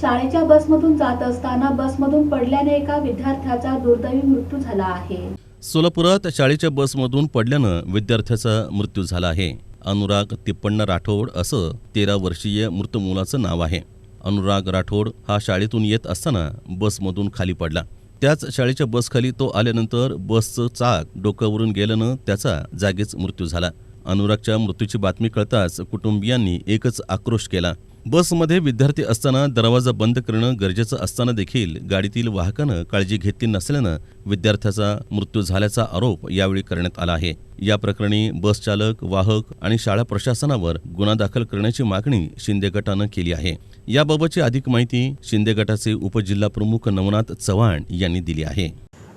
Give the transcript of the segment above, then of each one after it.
शाळेच्या बसमधून जात असताना बसमधून पडल्याने एका विद्यार्थ्याचा दुर्दैवी मृत्यू झाला आहे. सोलापुरात शाळेच्या बसमधून पडल्यानं विद्यार्थ्याचा मृत्यू झाला आहे. अनुराग तिप्पण्ण राठोड असं तेरा वर्षीय मृत मुलाचं नाव आहे. अनुराग राठोड हा शाळेतून येत असताना बसमधून खाली पडला. त्याच शाळेच्या बसखाली तो आल्यानंतर बसचं चाक डोक्यावरून गेल्यानं त्याचा जागीच मृत्यू झाला. अनुरागच्या मृत्यूची बातमी कळताच कुटुंबियांनी एकच आक्रोश केला. बसमध्ये विद्यार्थी असताना दरवाजा बंद करणं गरजेचं असताना देखील गाडीतील वाहकानं काळजी घेतली नसल्यानं विद्यार्थ्याचा मृत्यू झाल्याचा आरोप यावेळी करण्यात आला आहे. या प्रकरणी बस चालक वाहक आणि शाळा प्रशासनावर गुन्हा दाखल करण्याची मागणी शिंदे गटानं केली आहे. याबाबतची अधिक माहिती शिंदे गटाचे उपजिल्हा प्रमुख नवनाथ चव्हाण यांनी दिली आहे.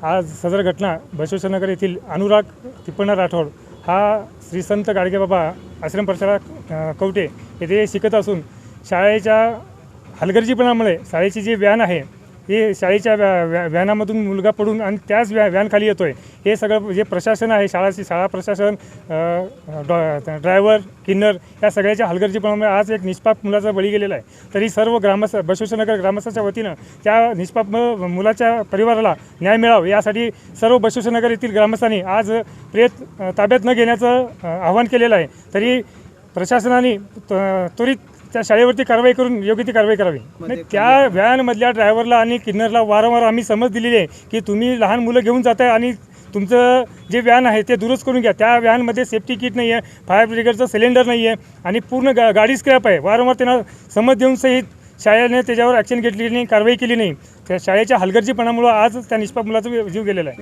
आज सदर घटना बसवेश्वरनगर येथील अनुराग तिप्पणा राठोड हा श्री संत गाडगेबाबा आश्रम प्रचारक कवटे येथे शिकत असून शाळेच्या हलगर्जीपणामुळे शाळेची जी व्हॅन आहे हे शाळेच्या व्या व्या व्हॅनामधून मुलगा पडून आणि त्याच व्या व्हॅनखाली येतो आहे हे सगळं जे प्रशासन आहे शाळाची शाळा प्रशासन ड्रायव्हर किन्नर या सगळ्याच्या हलगर्जीपणामुळे आज एक निष्पाप मुलाचा बळी गेलेला आहे. तरी सर्व ग्रामस्थ बसवेश्वरनगर ग्रामस्थाच्या वतीनं त्या निष्पाप म- मुलाच्या परिवाराला न्याय मिळावा यासाठी सर्व बसवेश्वरनगर येथील ग्रामस्थांनी आज प्रेत ताब्यात न घेण्याचं आवाहन केलेलं आहे. तरी प्रशासनाने त्वरित त्या शाळेवरती कारवाई करून योग्य ती कारवाई करावी. नाही, त्या व्हॅनमधल्या ड्रायव्हरला आणि किन्नरला वारंवार आम्ही समज दिलेली आहे की तुम्ही लहान मुलं घेऊन जाताय आणि तुमचं जे व्हॅन आहे ते दुरुस्त करून घ्या. त्या व्हॅनमध्ये सेफ्टी किट नाही आहे फायर ब्रिगेडचं सिलेंडर नाही आहे आणि पूर्ण गा गाडी स्क्रॅप आहे. वारंवार त्यांना समज देऊन सहित शाळेने त्याच्यावर ॲक्शन घेतली नाही कारवाई केली नाही. त्या शाळेच्या हलगर्जीपणामुळं आज त्या निष्पाप मुलाचा जीव गेलेला आहे.